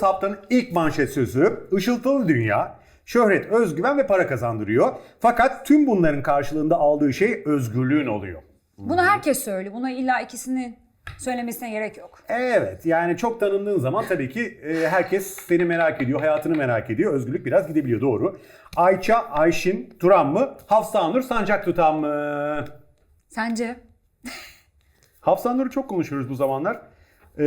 Haftanın ilk manşet sözü ışıltılı dünya, şöhret, özgüven ve para kazandırıyor. Fakat tüm bunların karşılığında aldığı şey özgürlüğün oluyor. Bunu herkes söylüyor. Buna illa ikisinin söylemesine gerek yok. Evet yani çok tanındığın zaman tabii ki e, herkes seni merak ediyor, hayatını merak ediyor. Özgürlük biraz gidebiliyor doğru. Ayça, Ayşin, Turan mı? Hafsa Nur, Sancak Tutan mı? Sence? Hafsa Nur'u çok konuşuyoruz bu zamanlar. Ee,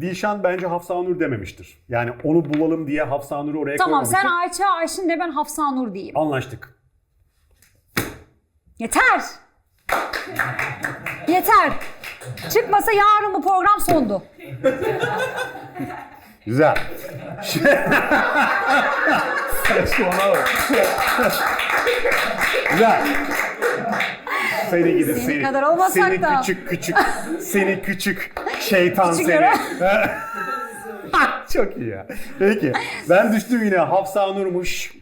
Dilşan bence Hafsa Nur dememiştir. Yani onu bulalım diye Hafsa Nur'u oraya Tamam koymamıştır. sen Ayça Ayşin de ben Hafsa Nur diyeyim. Anlaştık. Yeter. Yeter. Çıkmasa yarın bu program sondu. Güzel. Güzel. Seni gidip Senin seni. kadar olmasak seni da. küçük küçük. seni küçük şeytan seni. Çok iyi ya. Peki. Ben düştüm yine. Hafsa Nur'muş.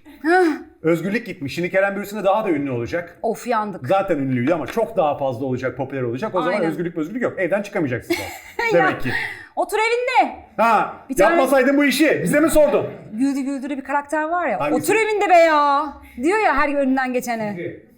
Özgürlük gitmiş. Şimdi Kerem Bürsin'e daha da ünlü olacak. Of yandık. Zaten ünlüydü ama çok daha fazla olacak, popüler olacak. O zaman Aynen. özgürlük özgürlük yok. Evden çıkamayacaksın sen. Demek ki. Otur evinde. Ha, Bir tane- yapmasaydın bu işi. Bize mi sordun? Güldü güldürü bir karakter var ya. Hangisi? Otur evinde be ya. Diyor ya her önünden geçene.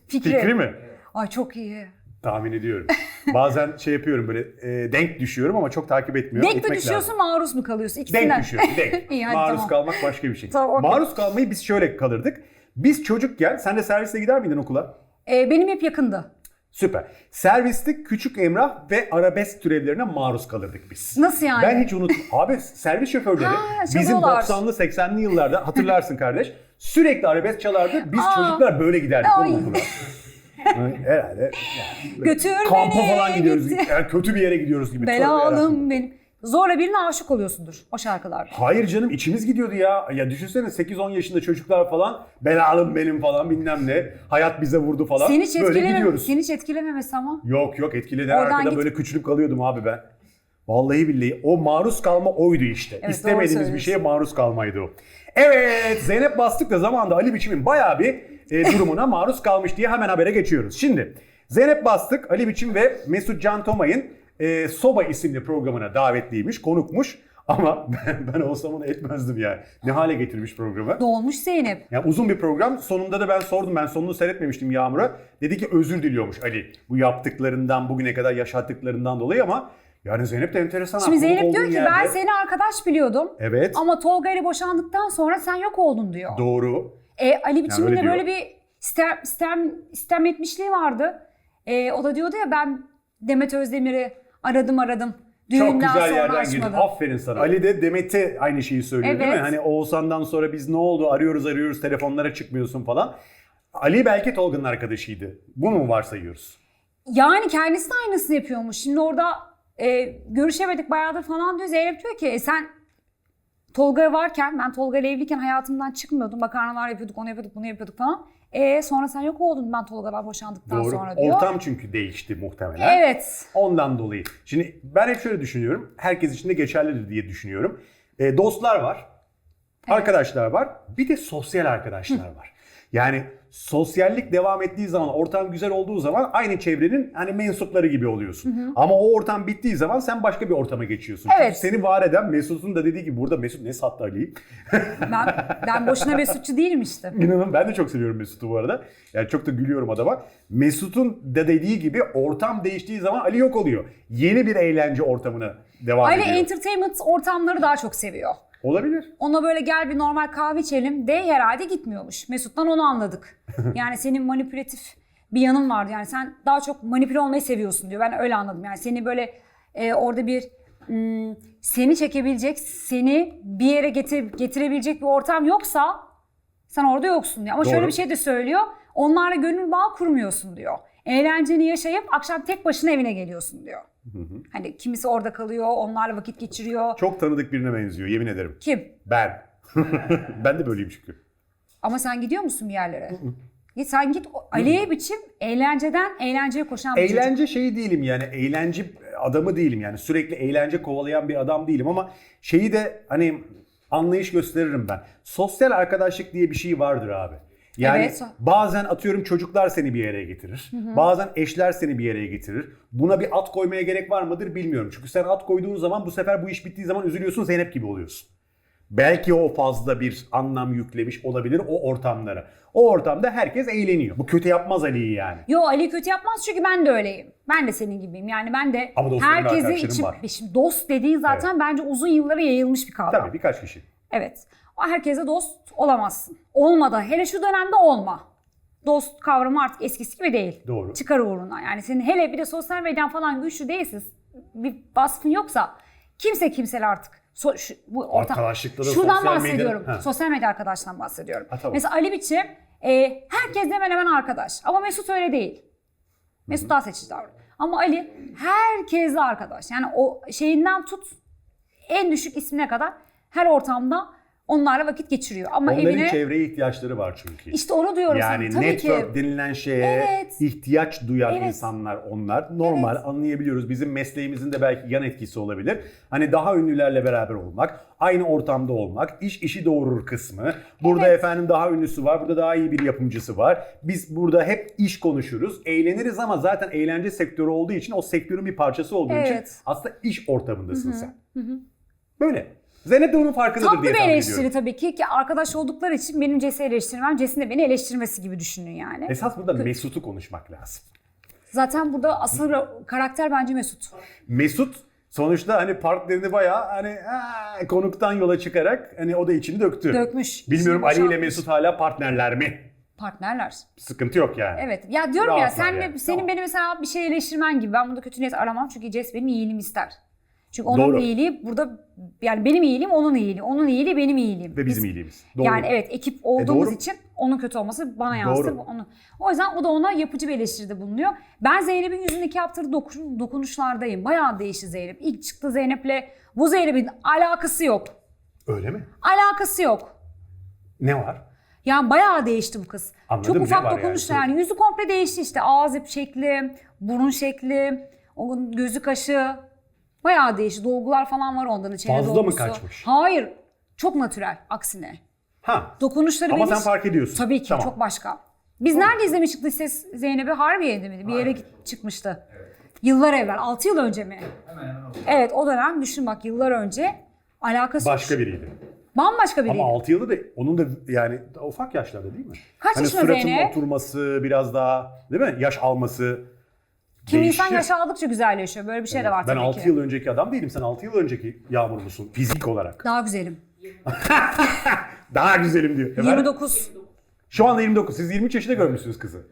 Fikri. Fikri mi? Ay çok iyi. Tahmin ediyorum. Bazen şey yapıyorum böyle e, denk düşüyorum ama çok takip etmiyorum. Denk mi Etmek düşüyorsun lazım. maruz mu kalıyorsun? İkisinden. Denk düşüyorum. Denk. İyi, hadi Maruz tamam. kalmak başka bir şey. Tamam, okey. Maruz kalmayı biz şöyle kalırdık. Biz çocukken, sen de servisle gider miydin okula? Ee, benim hep yakındı. Süper. Serviste küçük emrah ve arabesk türevlerine maruz kalırdık biz. Nasıl yani? Ben hiç unutmam. Abi servis şoförleri Ha, bizim çalıyorlar. 90'lı 80'li yıllarda hatırlarsın kardeş. Sürekli arabesk çalardı. Biz Aa. çocuklar böyle giderdik Ay. oğlum okula. Yani Herhalde Götür kampa beni. falan gidiyoruz. gitti. Yani kötü bir yere gidiyoruz gibi. Belalım benim. Zorla birine aşık oluyorsundur o şarkılar. Hayır canım içimiz gidiyordu ya. Ya düşünsene 8-10 yaşında çocuklar falan belalım benim falan bilmem ne. Hayat bize vurdu falan. Seni hiç Böyle gidiyoruz. seni hiç etkilememesi ama. Yok yok etkiledi. Oradan Arkada git. böyle küçülüp kalıyordum abi ben. Vallahi billahi o maruz kalma oydu işte. doğru İstemediğimiz bir şeye maruz kalmaydı o. Evet Zeynep Bastık da zamanında Ali Biçim'in bayağı bir e, durumuna maruz kalmış diye hemen habere geçiyoruz. Şimdi Zeynep Bastık, Ali Biçim ve Mesut Can Tomay'ın e, Soba isimli programına davetliymiş, konukmuş. Ama ben, ben olsam onu etmezdim yani. Ne hale getirmiş programı. Dolmuş Zeynep. Ya uzun bir program. Sonunda da ben sordum. Ben sonunu seyretmemiştim Yağmur'a. Dedi ki özür diliyormuş Ali. Bu yaptıklarından, bugüne kadar yaşattıklarından dolayı ama yani Zeynep de enteresan. Şimdi Zeynep diyor ki yerde- ben seni arkadaş biliyordum. Evet. Ama Tolga ile boşandıktan sonra sen yok oldun diyor. Doğru. E, Ali Biçim'in de diyor. böyle bir istem, istem, istem etmişliği vardı. E, o da diyordu ya ben Demet Özdemir'i aradım aradım. Düğünden Çok güzel sonra yerden girdin. Aferin sana. Ali de Demet'e aynı şeyi söylüyor değil mi? Evet. Hani Oğuzhan'dan sonra biz ne oldu arıyoruz arıyoruz telefonlara çıkmıyorsun falan. Ali belki Tolga'nın arkadaşıydı. Bunu mu varsayıyoruz? Yani kendisi de aynısını yapıyormuş. Şimdi orada e, görüşemedik bayağıdır falan diyor. Zeynep diyor ki e, sen Tolga varken ben Tolga ile evliyken hayatımdan çıkmıyordum. Makarnalar yapıyorduk, onu yapıyorduk, bunu yapıyorduk falan. E sonra sen yok oldun ben Tolga'dan boşandıktan Doğru. sonra diyor. Ortam çünkü değişti muhtemelen. Evet. Ondan dolayı. Şimdi ben hep şöyle düşünüyorum. Herkes için de geçerlidir diye düşünüyorum. E, dostlar var. Arkadaşlar var. Bir de sosyal arkadaşlar var. Yani sosyallik devam ettiği zaman, ortam güzel olduğu zaman aynı çevrenin hani mensupları gibi oluyorsun. Ama o ortam bittiği zaman sen başka bir ortama geçiyorsun. Evet. Çünkü seni var eden Mesut'un da dediği gibi burada Mesut ne sattı Ali'yi? Ben, ben boşuna Mesutçu değilim işte. İnanın ben de çok seviyorum Mesut'u bu arada. Yani çok da gülüyorum adama. Mesut'un da dediği gibi ortam değiştiği zaman Ali yok oluyor. Yeni bir eğlence ortamına devam Ali ediyor. entertainment ortamları daha çok seviyor. Olabilir. Ona böyle gel bir normal kahve içelim de herhalde gitmiyormuş. Mesut'tan onu anladık. Yani senin manipülatif bir yanın vardı. Yani sen daha çok manipüle olmayı seviyorsun diyor. Ben öyle anladım. Yani seni böyle e, orada bir hmm, seni çekebilecek, seni bir yere getir, getirebilecek bir ortam yoksa sen orada yoksun diyor. Ama şöyle Doğru. bir şey de söylüyor. Onlarla gönül bağı kurmuyorsun diyor. Eğlenceni yaşayıp akşam tek başına evine geliyorsun diyor. Hani kimisi orada kalıyor, onlarla vakit geçiriyor. Çok tanıdık birine benziyor yemin ederim. Kim? Ben. ben de böyleyim çünkü. Ama sen gidiyor musun bir yerlere? Git sen git Ali'ye biçim eğlenceden eğlenceye koşan bir çocuk. Eğlence şeyi değilim yani eğlence adamı değilim yani sürekli eğlence kovalayan bir adam değilim ama şeyi de hani anlayış gösteririm ben. Sosyal arkadaşlık diye bir şey vardır abi. Yani Evet. bazen atıyorum çocuklar seni bir yere getirir. Bazen eşler seni bir yere getirir. Buna bir at koymaya gerek var mıdır bilmiyorum. Çünkü sen at koyduğun zaman bu sefer bu iş bittiği zaman üzülüyorsun Zeynep gibi oluyorsun. Belki o fazla bir anlam yüklemiş olabilir o ortamlara. O ortamda herkes eğleniyor. Bu kötü yapmaz Ali'yi yani. Yo Ali kötü yapmaz çünkü ben de öyleyim. Ben de senin gibiyim. Yani ben de Ama arkadaşlarım içim... var. Şimdi dost dediğin zaten bence uzun yıllara yayılmış bir kavram. Tabii birkaç kişi. Evet. Herkese dost olamazsın. Olmadı. Hele şu dönemde olma. Dost kavramı artık eskisi gibi değil. Doğru. Çıkar uğruna. Yani senin hele bir de sosyal medyan falan güçlü değilsin. Bir vasfın yoksa kimse kimseyle artık so- şu, bu ortam. Arkadaşlıkta da Şuradan sosyal medya- bahsediyorum. Ha. Sosyal medya arkadaştan bahsediyorum. Ha, tamam. Mesela Ali Biçim e, herkesle hemen hemen arkadaş. Ama Mesut öyle değil. Mesut daha seçici davranıyor. Ama Ali herkesle arkadaş. Yani o şeyinden tut en düşük ismine kadar her ortamda onlarla vakit geçiriyor. Ama Onların evine çevreye ihtiyaçları var çünkü. işte onu diyorum Yani sana. Tabii network ki. denilen şeye Evet. ihtiyaç duyan Evet. insanlar onlar. Normal Evet. anlayabiliyoruz. Bizim mesleğimizin de belki yan etkisi olabilir. Hani daha ünlülerle beraber olmak, aynı ortamda olmak, iş işi doğurur kısmı. Burada Evet. efendim daha ünlüsü var, burada daha iyi bir yapımcısı var. Biz burada hep iş konuşuruz. Eğleniriz ama zaten eğlence sektörü olduğu için o sektörün bir parçası olduğu için Evet. aslında iş ortamındasın sen. Böyle. Zeynep de onun farkındadır Tatlı diye bir tahmin eleştiri ediyorum. tabii ki ki arkadaş oldukları için benim Ces'i eleştirmem, Ces'in de beni eleştirmesi gibi düşünün yani. Esas burada Mesut'u konuşmak lazım. Zaten burada asıl ra- karakter bence Mesut. Mesut sonuçta hani partnerini bayağı hani "Aa," konuktan yola çıkarak hani o da içini döktü. Dökmüş. Bilmiyorum İçini Ali ile boşaltmış. Mesut hala partnerler mi? Partnerler. Sıkıntı yok yani. Evet. Ya diyorum ya Rahatlar sen yani. senin Tamam. beni mesela bir şey eleştirmen gibi. Ben burada kötü niyet aramam çünkü Ces benim iyiliğimi ister. Çünkü onun Doğru. iyiliği burada yani benim iyiliğim onun iyiliği. Onun iyiliği benim iyiliğim. Ve bizim Biz- iyiliğimiz. Doğru. Yani evet ekip olduğumuz doğru. için onun kötü olması bana yansır. Doğru. Onu. O yüzden o da ona yapıcı bir eleştiride bulunuyor. Ben Zeynep'in yüzündeki yaptığı dokun, dokunuşlardayım. Bayağı değişti Zeynep. İlk çıktı Zeynep'le bu Zeynep'in alakası yok. Öyle mi? Alakası yok. Ne var? Yani bayağı değişti bu kız. Anladım, Çok ufak var yani? dokunuşlar yani. Yüzü komple değişti işte. Ağız şekli, burun şekli, onun gözü kaşı. Bayağı değişti. Dolgular falan var ondan çene Fazla mı dolgusu. kaçmış? Hayır. Çok natürel aksine. Ha. Dokunuşları Ama benim... sen fark ediyorsun. Tabii ki Tamam. çok başka. Biz nerede izlemiştik ses Zeynep'i? Harbiye'de miydi? Bir yere git- çıkmıştı. Yıllar evvel. 6 yıl önce mi? Evet o dönem düşün bak yıllar önce alakası Başka biriydi. bambaşka biriydi. Ama 6 yılı da onun da yani ufak yaşlarda değil mi? Kaç hani yaşında Zeynep? oturması biraz daha değil mi? Yaş alması. Kim insan değişir. yaş aldıkça güzelleşiyor. Böyle bir şey de var Ben tabii 6 ki. yıl önceki adam değilim. Sen 6 yıl önceki Yağmur musun? Fizik olarak. Daha güzelim. Daha güzelim diyor. Efendim? 29. Şu anda 29. Siz 23 yaşında görmüşsünüz kızı.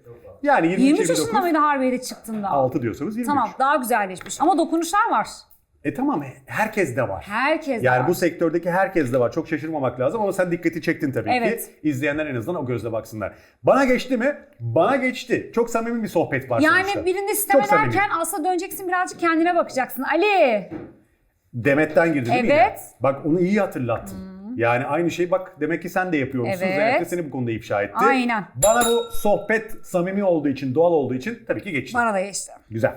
Yani 23, 23 29, yaşında mıydı Harbiye'de çıktığında? 6 diyorsanız 23. Tamam daha güzelleşmiş. Ama dokunuşlar var. E tamam herkes de var. Herkes Yani var. bu sektördeki herkes de var. Çok şaşırmamak lazım ama sen dikkati çektin tabii Evet. ki. İzleyenler en azından o gözle baksınlar. Bana geçti mi? Bana geçti. Çok samimi bir sohbet var yani sonuçta. birinde sistem ederken aslında döneceksin birazcık kendine bakacaksın. Ali. Demet'ten girdi değil mi? Evet. Bak onu iyi hatırlattın. Yani aynı şey bak demek ki sen de yapıyormuşsun. Evet. Zeynep de seni bu konuda ifşa etti. Aynen. Bana bu sohbet samimi olduğu için, doğal olduğu için tabii ki geçti. Bana da geçti. Güzel.